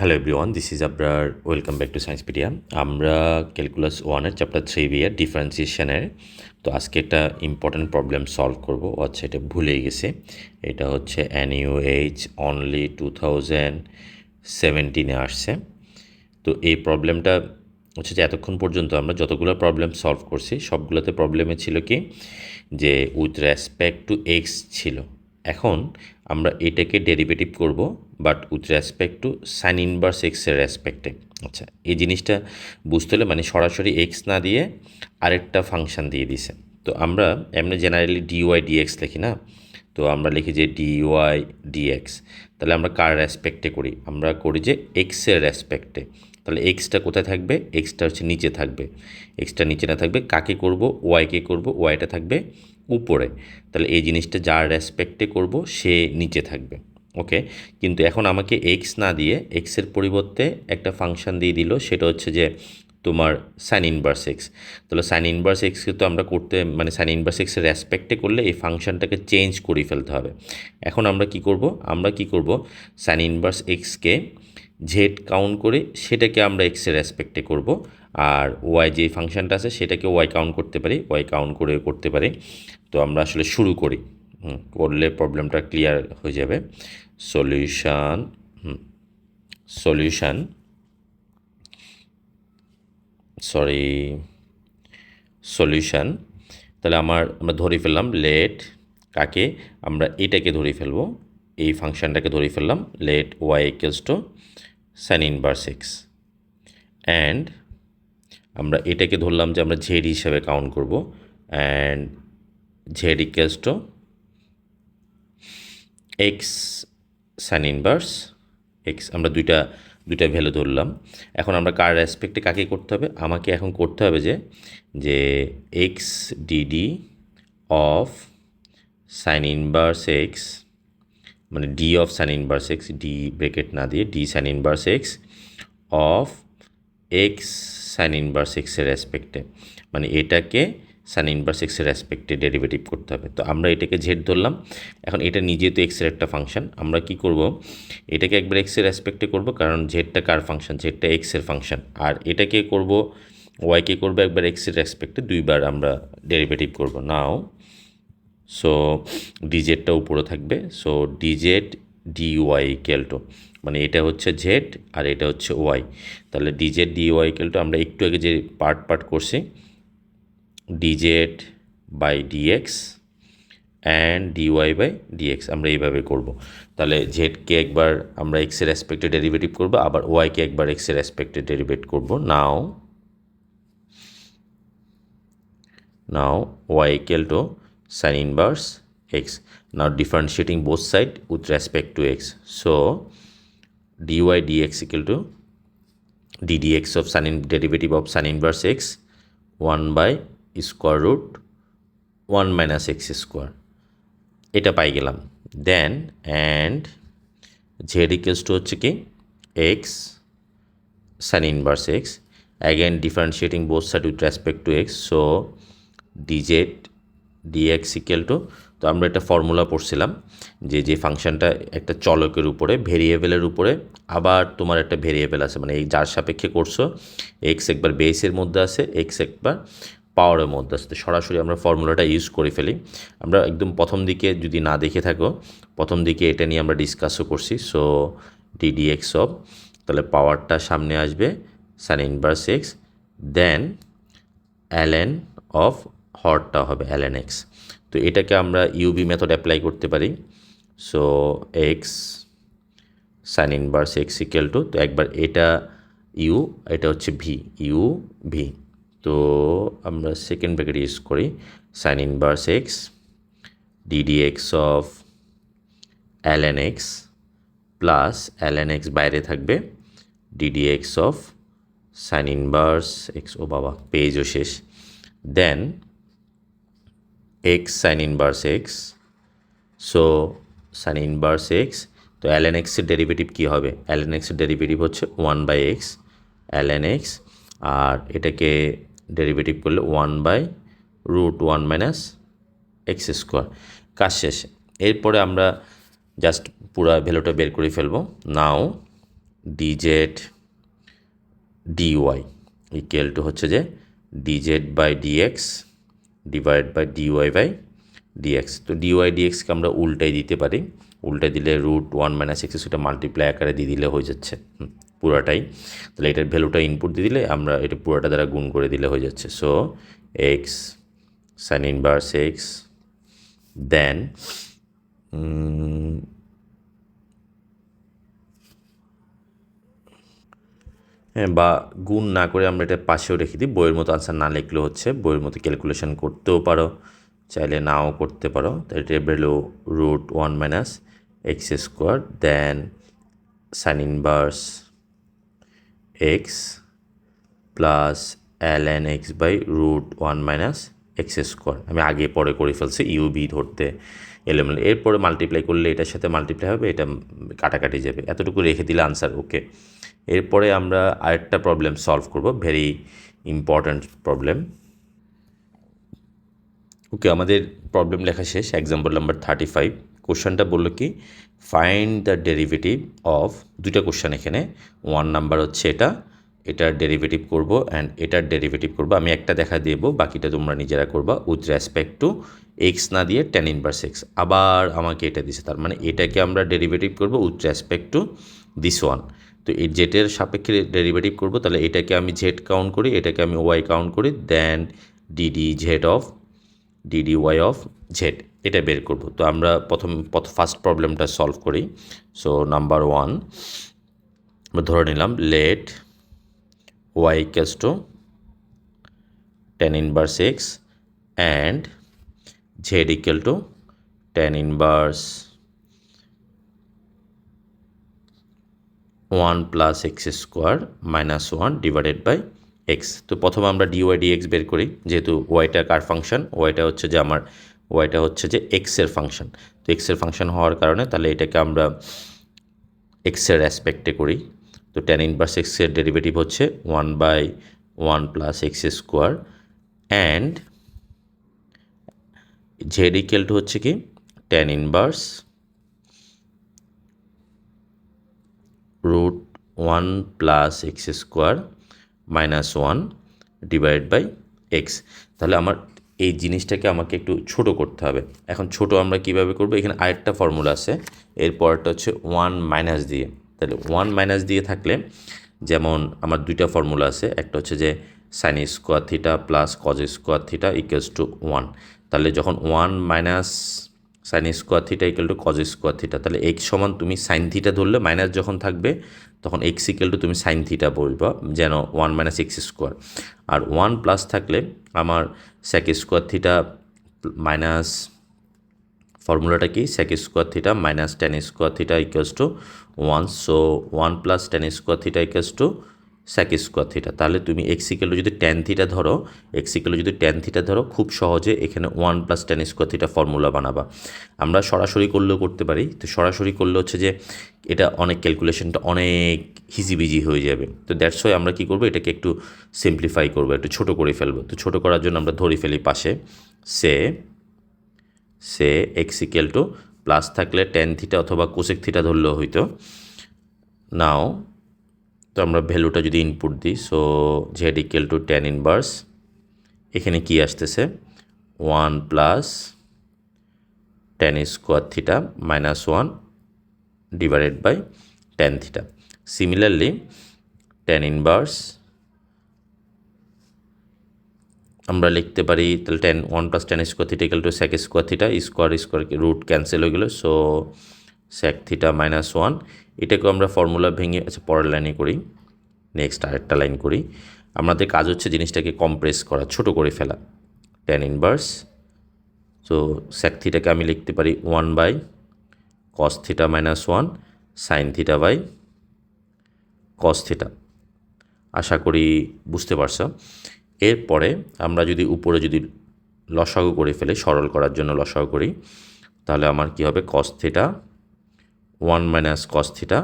Hello everyone this is আপনার welcome back to Sciencepedia আমরা calculus ওয়ানের চ্যাপ্টার থ্রি বিয়ের ডিফারেন্সিয়েশনের তো আজকে একটা ইম্পর্ট্যান্ট প্রবলেম সলভ করব। আচ্ছা এটা ভুলে গেছে। এটা হচ্ছে এইচ অনলি টু থাউজেন্ড সেভেন্টিনে আসছে। তো এই প্রবলেমটা হচ্ছে যে এতক্ষণ পর্যন্ত আমরা যতগুলো প্রবলেম সলভ করছি, সবগুলোতে প্রবলেমে ছিল কি? যে উইথ রেসপেক্ট টু এক্স ছিল। এখন আমরা এটাকে ডেরিভেটিভ করব but with respect to sine inverse এক্সের রেসপেক্টে আচ্ছা এই জিনিসটা বুঝতে হলে মানে সরাসরি এক্স না দিয়ে আরেকটা ফাংশন দিয়ে দিছে। তো আমরা, এমনি জেনারেলি ডিওয়াই ডিএক্স লিখি না? তো আমরা লিখি যে ডিওয়াই ডিএক্স তাহলে আমরা কার রেসপেক্টে করি? আমরা করি যে এক্সের রেসপেক্টে তাহলে এক্সটা কোথায় থাকবে? এক্সটা হচ্ছে নিচে থাকবে। এক্সটা নিচে না থাকবে, কাকে করব? ওয়াইকে করব? ওয়াইটা থাকবে উপরে। তাহলে এই জিনিসটা যার রেসপেক্টে করব, সে নিচে থাকবে। ওকে? কিন্তু এখন আমাকে এক্স না দিয়ে এক্সের পরিবর্তে একটা ফাংশন দিয়ে দিল, সেটা হচ্ছে যে তোমার সাইন ইনভার্স এক্স তাহলে সাইন ইনভার্স এক্সকে তো আমরা করতে মানে সাইন ইনভার্স এক্সের রেসপেক্টে করলে এই ফাংশনটাকে চেঞ্জ করে ফেলতে হবে। এখন আমরা কি করব? আমরা কি করব? সাইন ইনভার্স এক্সকে জেড কাউন্ট করে সেটাকে আমরা এক্সের রেসপেক্টে করব। আর ওয়াই যে ফাংশনটা আছে সেটাকে ওয়াই কাউন্ট করতে পারি ওয়াই কাউন্ট করে করতে পারি। তো আমরা আসলে শুরু করি। করলে প্রবলেমটা ক্লিয়ার হয়ে যাবে। সলিউশন সলিউশন সরি সলিউশন তাহলে আমার, আমরা ধরে ফেললাম লেট কাকে? আমরা এটাকে ধরে ফেলব। এই ফাংশনটাকে ধরে ফেললাম। Let y equals to sine inverse x and আমরা এটাকে ধরলাম যে আমরা ঝেড হিসাবে কাউন্ট করব and Z equals to x sine inverse x আমরা দুইটা দুইটা ভ্যালু ধরলাম। এখন আমরা কার রেসপেক্টে কাকে করতে হবে? আমাকে এখন করতে হবে যে যে x d d of sine inverse x মানে d of sine inverse x d bracket না দিয়ে d sine inverse x of x sine inverse এক্সের রেসপেক্টে মানে এটাকে সাইন ইনভার্স এক্সের রেসপেক্টে ডেরিভেটিভ করতে হবে। তো আমরা এটাকে জেড ধরলাম। এখন এটা নিজে তো এক্সের একটা ফাংশন আমরা কি করব? এটাকে একবার এক্সের রেসপেক্টে করব, কারণ জেডটা কার ফাংশন জেডটা এক্সের ফাংশন আর এটাকে করব ওয়াইকে করব একবার এক্সের রেসপেক্টে দুইবার আমরা ডেরিভেটিভ করব। নাও সো ডিজেডটা উপরে থাকবে। So dz d y equal to মানে এটা হচ্ছে জেড আর এটা হচ্ছে ওয়াই তাহলে dz d y equal to আমরা একটু আগে যে পার্ট পার্ট করছি dz by dx and dy by dx আমরা এইভাবে করব। তাহলে জেডকে একবার আমরা এক্সের রেসপেক্টে ডেরিভেটিভ করব, আবার ওয়াইকে একবার এক্সের রেসপেক্টে ডেরিভেট করব। Now now y equal to sin inverse x. Now differentiating both side with respect to x So dy dx equal to d dx of sin in, derivative of sin inverse x 1 by square root 1 minus x square. এটা পাই গেলাম then and Z equals to হচ্ছে কি x sine inverse x again differentiating both side with respect to x so dz dx equal to তো আমরা একটা formula পড়ছিলাম যে যে ফাংশনটা একটা চলকের উপরে, ভেরিয়েবলের উপরে, আবার তোমার একটা ভেরিয়েবল আছে মানে এই যার সাপেক্ষে করছ এক্স একবার বেসের মধ্যে আছে এক্স একবার পাওয়ারের মধ্যে আছে। তো সরাসরি আমরা ফর্মুলাটা ইউজ করে ফেলি। আমরা একদম প্রথম দিকে যদি না দেখে থাকো, প্রথম দিকে এটা নিয়ে আমরা ডিসকাসও করছি। সো ডিডিএক্স অফ তাহলে পাওয়ারটা সামনে আসবে sine inverse x then ln of হরটা হবে অ্যালেন এক্স তো এটাকে আমরা ইউবি মেথড অ্যাপ্লাই করতে পারি। So x sine inverse x equal to তো একবার এটা ইউ এটা হচ্ছে ভি ইউ ভি তো আমরা সেকেন্ড ব্র্যাকেট ইউজ করি sine inverse x d d x of ln x plus ln x বাইরে থাকবে d d x of sine inverse x ও বাবা, পেজও শেষ। Then x sine inverse x so sine inverse x তো Allen এক্সের derivative কী হবে? অ্যালেন এক্সের ডেরিভেটিভ হচ্ছে one by x ln x আর এটাকে ডেরিভেটিভ করলে one by root one minus x square কাজ শেষ। এরপরে আমরা জাস্ট পুরো ভ্যালুটা বের করে ফেলব। Now dz dy equal to হচ্ছে যে dz by dx divide by dy by dx তো ডিওয়াই ডিএক্সকে আমরা উল্টাই দিতে পারি। উল্টে দিলে রুট ওয়ান মাইনাস এক্স সেটা মাল্টিপ্লাই আকারে দিয়ে দিলে হয়ে যাচ্ছে পুরাটাই। তাহলে এটার ভ্যালুটা ইনপুট দিয়ে দিলে আমরা এটা পুরোটা দ্বারা গুণ করে দিলে হয়ে যাচ্ছে। So x sine inverse x then হ্যাঁ বা গুণ না করে আমরা এটা পাশেও রেখে দিই। বইয়ের মতো আনসার না লিখলেও হচ্ছে, বইয়ের মতো ক্যালকুলেশন করতেও পারো, চাইলে নাও করতে পারো। তাই value root one minus x square then sine inverse x plus l n x by root one minus x square আমি আগে পরে করে ফেলছি ইউবি ধরতে এলেমেল এরপরে মাল্টিপ্লাই করলে এটার সাথে মাল্টিপ্লাই হবে, এটা কাটাকাটি যাবে। এতটুকু রেখে দিলে আনসার ওকে এরপরে আমরা আরেকটা প্রবলেম সলভ করব ভেরি ইম্পর্ট্যান্ট প্রবলেম ওকে আমাদের প্রবলেম লেখা শেষ এক্সাম্পল নাম্বার থার্টি ফাইভ কোশ্চেনটা বলল কি ফাইন্ড দ্য ডেরিভেটিভ অফ দুইটা কোশ্চেন এখানে ওয়ান নাম্বার হচ্ছে এটা, এটার ডেরিভেটিভ করব অ্যান্ড এটার ডেরিভেটিভ করব, আমি একটা দেখা দেব, বাকিটা তোমরা নিজেরা করবা উইথ রেসপেক্ট টু এক্স না দিয়ে টেন ইনভার্স এক্স আবার আমাকে এটা দিছে, তার মানে এটাকে আমরা ডেরিভেটিভ করব with respect to this one তো এই জেটের সাপেক্ষে ডেরিভেটিভ করব, তাহলে এটাকে আমি জেড কাউন্ট করি, এটাকে আমি ওয়াই কাউন্ট করি then d d Z of d d y of Z এটা বের করব। তো আমরা প্রথম ফার্স্ট প্রবলেমটা সলভ করি। সো নাম্বার ওয়ান আমরা ধরে নিলাম let y equals to tan inverse x and Z equal to tan inverse one plus x square minus one divided by x তো প্রথমে আমরা ডি ডিওয়াই ডিএক্স বের করি, যেহেতু ওয়াইটা কার ফাংশন ওয়াইটা হচ্ছে যে আমার ওয়াইটা হচ্ছে যে এক্সের ফাংশন তো এক্সের ফাংশন হওয়ার কারণে তাহলে এটাকে আমরা এক্সের অ্যাসপেক্টে করি। তো টেন ইনভার্স এক্সের ডেরিভেটিভ হচ্ছে one by one plus x square and Z equal to হচ্ছে কি? Tan inverse root one plus x square minus one divide by x তাহলে আমার এই জিনিসটাকে আমাকে একটু ছোট করতে হবে। এখন ছোট আমরা কীভাবে করব? এখানে আরেকটা ফর্মুলা আছে। এরপরটা হচ্ছে ওয়ান মাইনাস দিয়ে। তাহলে ওয়ান মাইনাস দিয়ে থাকলে যেমন আমার দুইটা ফর্মুলা আছে, একটা হচ্ছে যে sine square theta plus cos square theta equals to one তাহলে যখন one minus sine square theta equal to cos square theta তাহলে এক্স সমান তুমি সাইন থিটা ধরলে মাইনাস যখন থাকবে, তখন এক্স ইকুয়াল টু তুমি সাইন থিটা বলবা, যেন ওয়ান মাইনাস এক্স স্কোয়ার আর ওয়ান প্লাস থাকলে আমার স্যাক স্কোয়ার থিটা মাইনাস ফর্মুলাটা কি? Sec square theta minus tan square theta equals to one so one plus tan square theta equals to sec square theta তাহলে তুমি এক্সিকেলো যদি tan theta ধরো এক্সিকেলো যদি টেন থিটা ধরো, খুব সহজে এখানে one plus tan square theta formula বানাবা। আমরা সরাসরি করলেও করতে পারি। তো সরাসরি করলে হচ্ছে যে এটা অনেক ক্যালকুলেশনটা অনেক হিজিবিজি হয়ে যাবে। তো দ্যাটস ওয়াই আমরা কী করব, এটাকে একটু সিম্পলিফাই করব, একটু ছোটো করে ফেলব। তো ছোটো করার জন্য আমরা ধরে ফেলি পাশে। সে সে এক্স ইকুয়াল টু প্লাস থাকলে টেন থিটা অথবা কোসেক থিটা ধরলেও হইতো। নাও তো আমরা ভ্যালুটা যদি ইনপুট দিই so Z equal to tan inverse এখানে কি আসতেছে? One plus tan square theta minus one divided by tan theta similarly tan inverse আমরা লিখতে পারি, তাহলে tan one plus tan square theta equal to sec square theta square square root cancel হয়ে গেলো so sec theta minus one এটাকেও আমরা formula ভেঙে আচ্ছা পরের লাইনে করি। নেক্সট আরেকটা লাইন করি। আমাদের কাজ হচ্ছে জিনিসটাকে কম্প্রেস করা, ছোট করে ফেলা। টেন ইনভার্স সো স্যাক থিটাকে আমি লিখতে পারি one by cos theta minus one sine theta by cos theta আশা করি বুঝতে পারছ। এরপরে আমরা যদি উপরে যদি লসাগু করে ফেলে, সরল করার জন্য লসাগু করি, তাহলে আমার কি হবে? Cos theta one minus cos theta.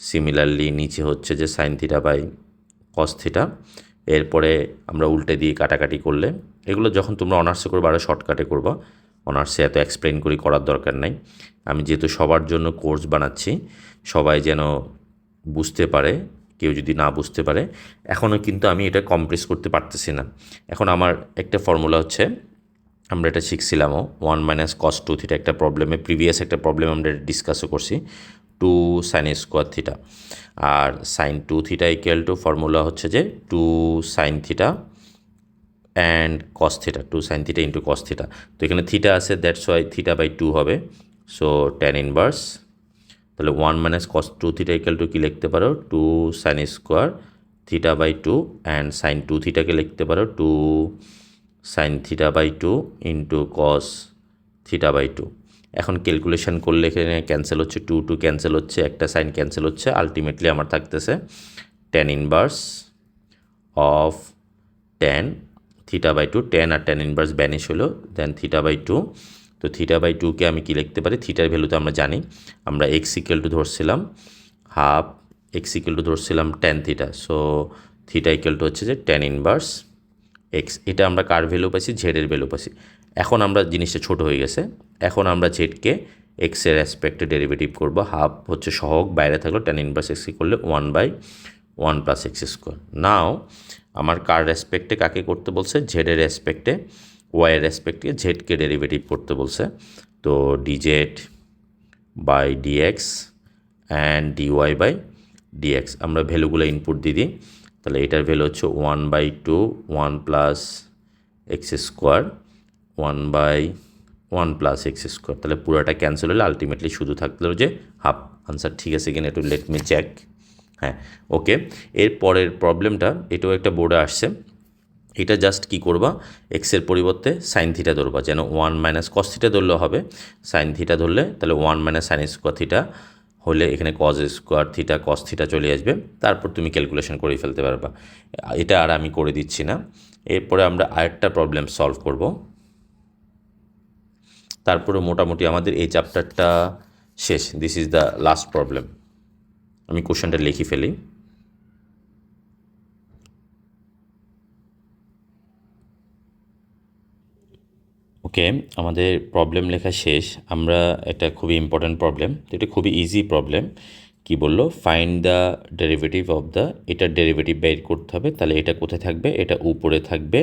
Similarly নিচে হচ্ছে যে sine theta by cos theta. এরপরে আমরা উল্টে দিয়ে কাটাকাটি করলে, এগুলো যখন তোমরা অনার্সে করবে আরও শর্টকাটে করবা। অনার্সে এত এক্সপ্লেন করি করার দরকার নাই। আমি যেহেতু সবার জন্য কোর্স বানাচ্ছি, সবাই যেন বুঝতে পারে, কেউ যদি না বুঝতে পারে। এখনও কিন্তু আমি এটা কমপ্রেস করতে পারতেছি না। এখন আমার একটা ফর্মুলা হচ্ছে আমরা এটা শিখছিলামও। One minus cos two theta একটা প্রবলেমে প্রিভিয়াস একটা প্রবলেম আমরা ডিসকাসও করছি। Two sine square theta R sine two theta equal to formula হচ্ছে যে two sine theta and cos theta two sine theta into cos theta তো এখানে থিটা আছে that's why theta by two হবে। সো টেন ইনভার্স তাহলে one minus cos two theta equal to কী লিখতে পারো? Two sine square theta by two and sine two থিটাকে লিখতে পারো? Two sine theta by two into cos theta by two এখন calculation করলে এখানে cancel হচ্ছে two two cancel হচ্ছে, একটা সাইন ক্যান্সেল হচ্ছে আলটিমেটলি আমার থাকতেছে tan inverse of tan theta by two tan R tan inverse vanish হলো দেন থিটা বাই টু তো থিটা বাই টুকে আমি কী লিখতে পারি? থিটার ভ্যালু তো আমরা জানি। আমরা এক্স ইকুয়াল টু ধরছিলাম half x equal to ধরছিলাম tan theta so theta equal to হচ্ছে যে টেন ইনভার্স এক্স এটা আমরা কার ভ্যালু পাইছি? জেডের ভ্যালু পাইছি। এখন আমরা জিনিসটা ছোট হয়ে গেছে। এখন আমরা জেডকে এক্সের অ্যাসপেক্টে ডেরিভেটিভ করব। হাফ হচ্ছে সহক বাইরে থাকল টেন ইনভার্স এক্স করলে one by one plus x square now আমার কার রেসপেক্টে কাকে করতে বলছে? জেডের রেসপেক্টে ওয়াইয়ের রেসপেক্টে জেডকে ডেরিভেটিভ করতে বলছে। তো dz by dx and dy by dx আমরা ভ্যালুগুলো ইনপুট দিয়ে দিই। তাহলে এটার ভ্যালু হচ্ছে one by two one plus x square one by one plus x square তাহলে পুরোটা ক্যান্সেল হলে আলটিমেটলি শুধু থাকল যে হাফ আনসার ঠিক আছে কিনা একটু লেট মি চেক হ্যাঁ ওকে এর পরের প্রবলেমটা এটাও একটা বোর্ডে আসছে। এটা জাস্ট কি করবা? এক্সের পরিবর্তে সাইন থিটা ধরবা। যেন ওয়ান মাইনাস কস থিটা ধরলেও হবে। সাইন থিটা ধরলে তাহলে one minus sine square theta হলে এখানে cos square theta cos theta চলে আসবে। তারপর তুমি ক্যালকুলেশন করে ফেলতে পারবা। এটা আর আমি করে দিচ্ছি না। এরপরে আমরা আরেকটা প্রবলেম সলভ করব। তারপরে মোটামুটি আমাদের এই চ্যাপ্টারটা শেষ। This is the last problem আমি কোশ্চেনটা লিখে ফেলি। ওকে আমাদের প্রবলেম লেখা শেষ। আমরা এটা খুবই ইম্পর্ট্যান্ট প্রবলেম তো এটা খুবই ইজি প্রবলেম কি বলল? Find the derivative of the এটার ডেরিভেটিভ বের করতে হবে, তাহলে এটা কোথায় থাকবে? এটা উপরে থাকবে।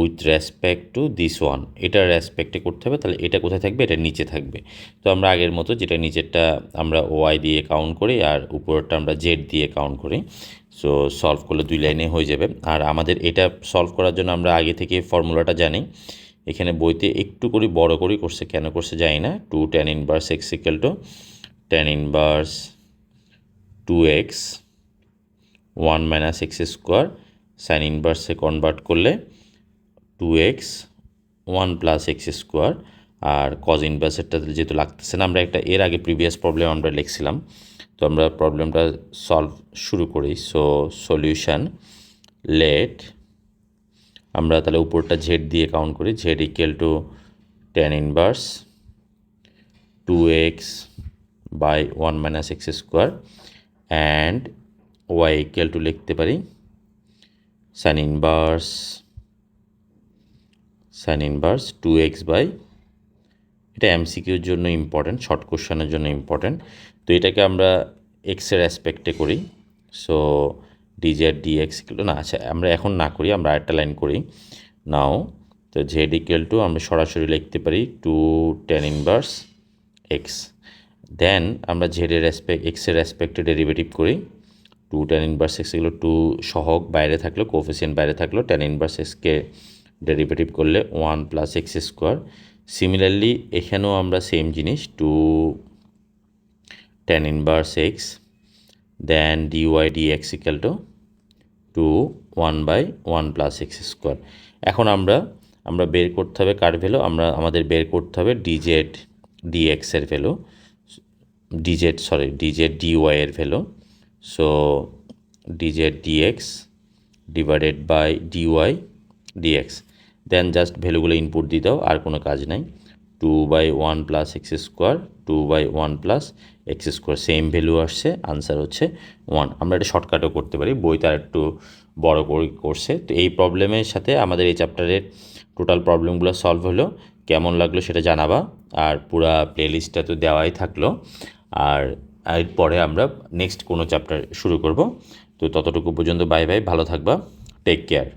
With respect to this one এটার রেসপেক্টে করতে হবে, তাহলে এটা কোথায় থাকবে? এটা নিচে থাকবে। তো আমরা আগের মতো যেটা নিচেরটা আমরা ওয়াই দিয়ে কাউন্ট করি আর উপরেরটা আমরা জেড দিয়ে কাউন্ট করি। সো সলভ করলে দুই লাইনে হয়ে যাবে। আর আমাদের এটা সলভ করার জন্য আমরা আগে থেকে ফর্মুলাটা জানি। এখানে বইতে একটু করে, বড় করে, করছে কেন করছে জানি না। Two tan inverse x equal to tan inverse two x one minus x square sine ইনভার্সে convert করলে two x one plus x square আর কজ ইনভার্সেরটা যেহেতু লাগতেছে না, আমরা একটা এর আগে প্রিভিয়াস প্রবলেম আমরা লিখছিলাম, তো আমরা প্রবলেমটা সলভ শুরু করি। সো সলিউশন লেট আমরা তাহলে উপরটা জেড দিয়ে কাউন্ট করি। Z equal to tan inverse two x by one minus x square and y equal to লিখতে পারি sine inverse sine inverse two x by এটা এমসিকিউর জন্য ইম্পর্ট্যান্ট শর্ট কোশ্চেনের জন্য ইম্পর্ট্যান্ট তো এটাকে আমরা এক্সের অ্যাসপেক্টে করি। সো ডিজেড ডিএক্স ইকুয়াল না আচ্ছা আমরা এখন না করি, আমরা আরেকটা লাইন করি। নাও তো জেড ইকুয়াল টু আমরা সরাসরি লিখতে পারি two tan inverse x then আমরা জেডের রেসপেক্ট এক্সের রেসপেক্টে ডেরিভেটিভ করি। টু টেন ইনভার্স এক্স এগুলো টু সহক বাইরে থাকল কোফিসিয়েন্ট বাইরে থাকল টেন ইনভার্স এক্সকে ডেরিভেটিভ করলে one plus x square similarly এখানেও আমরা সেম জিনিস two tan inverse x then dy dx equal to two one by one plus x square এখন আমরা আমরা বের করতে হবে কার ভ্যালু আমরা, আমাদের বের করতে হবে DZ ডিএক্সের value dz sorry dz dy এর value so dz dx divided by dy dx then just ভ্যালুগুলো input দিয়ে দাও, আর কোনো কাজ নাই। Two by one plus x square two by one plus x square same value আসছে answer হচ্ছে one আমরা এটা শর্টকাটও করতে পারি বই তার একটু বড় করে করছে। তো এই প্রবলেমের সাথে আমাদের এই চ্যাপ্টারের টোটাল প্রবলেমগুলো সলভ হলো, কেমন লাগল সেটা জানাবা, আর পুরা প্লেলিস্টটা তো দেওয়াই থাকল। আর এরপরে আমরা নেক্সট কোনো চ্যাপ্টার শুরু করব। তো ততটুকু পর্যন্ত বাই বাই ভালো থাকবা টেক কেয়ার